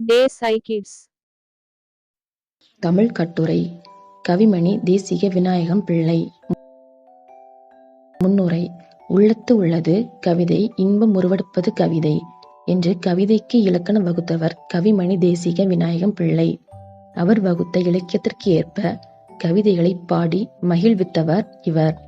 டே சைக்கிட்ஸ் தமிழ் கட்டுரை கவிமணி தேசிக விநாயகம் பிள்ளை. முன்னுரை உள்ளத்து உள்ளது கவிதை இன்பம் உருவெடுப்பது கவிதை என்று கவிதைக்கு இலக்கணம் வகுத்தவர் கவிமணி தேசிக விநாயகம் பிள்ளை. அவர் வகுத்த இலக்கியத்திற்கு ஏற்ப கவிதைகளை பாடி மகிழ்வித்தவர் இவர்.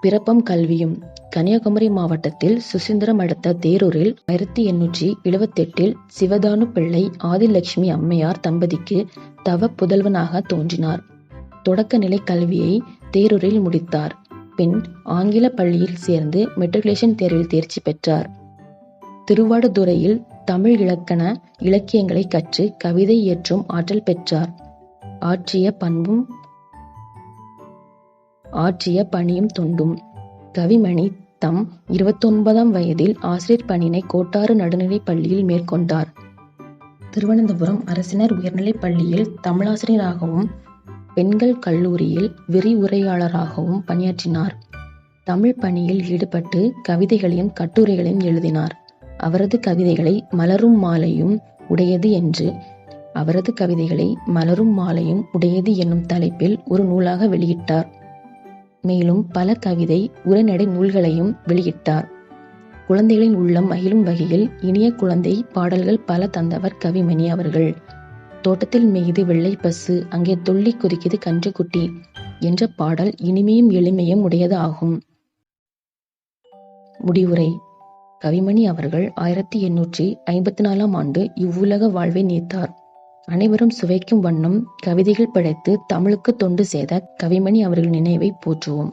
பிறப்பும் கல்வியும் கன்னியாகுமரி மாவட்டத்தில் சுசீந்திரம் அடுத்த தேரூரில் ஆயிரத்தி எண்ணூற்றி எழுபத்தெட்டில் சிவதானு பிள்ளை ஆதிலட்சுமி அம்மையார் தம்பதிக்கு தவ புதல்வனாக தோன்றினார். தொடக்க நிலை கல்வியை தேரூரில் முடித்தார். பின் ஆங்கில பள்ளியில் சேர்ந்து மெட்ரிகுலேஷன் தேர்வில் தேர்ச்சி பெற்றார். திருவாடுதுறையில் தமிழ் இலக்கண இலக்கியங்களை கற்று கவிதை இயற்றும் ஆற்றல் பெற்றார். ஆற்றிய பண்பும் ஆற்றிய பணியும் தொண்டும். கவிமணி தம் இருபத்தொன்பதாம் வயதில் ஆசிரியர் பணியினை கோட்டாறு நடுநிலைப் பள்ளியில் மேற்கொண்டார். திருவனந்தபுரம் அரசினர் உயர்நிலைப் பள்ளியில் தமிழாசிரியராகவும் பெண்கள் கல்லூரியில் விரிவுரையாளராகவும் பணியாற்றினார். தமிழ் பணியில் ஈடுபட்டு கவிதைகளையும் கட்டுரைகளையும் எழுதினார். அவரது கவிதைகளை மலரும் மாலையும் உடையது என்று அவரது கவிதைகளை மலரும் மாலையும் உடையது என்னும் தலைப்பில் ஒரு நூலாக வெளியிட்டார். மேலும் பல கவிதை உரைநடை நூல்களையும் வெளியிட்டார். குழந்தைகளின் உள்ளம் மகிழும் வகையில் இனிய குழந்தை பாடல்கள் பல தந்தவர் கவிமணி அவர்கள். தோட்டத்தில் மீது வெள்ளை பசு அங்கே துள்ளி குதிக்குது கன்றுக்குட்டி என்ற பாடல் இனிமையும் எளிமையும் உடையது ஆகும். முடிவுரை. கவிமணி அவர்கள் ஆயிரத்தி எண்ணூற்றி ஐம்பத்தி நாலாம் ஆண்டு இவ்வுலக வாழ்வை நீத்தார். அனைவரும் சுவைக்கும் வண்ணம் கவிதைகள் படைத்து தமிழுக்கு தொண்டு செய்த கவிமணி அவர்கள் நினைவை போற்றுவோம்.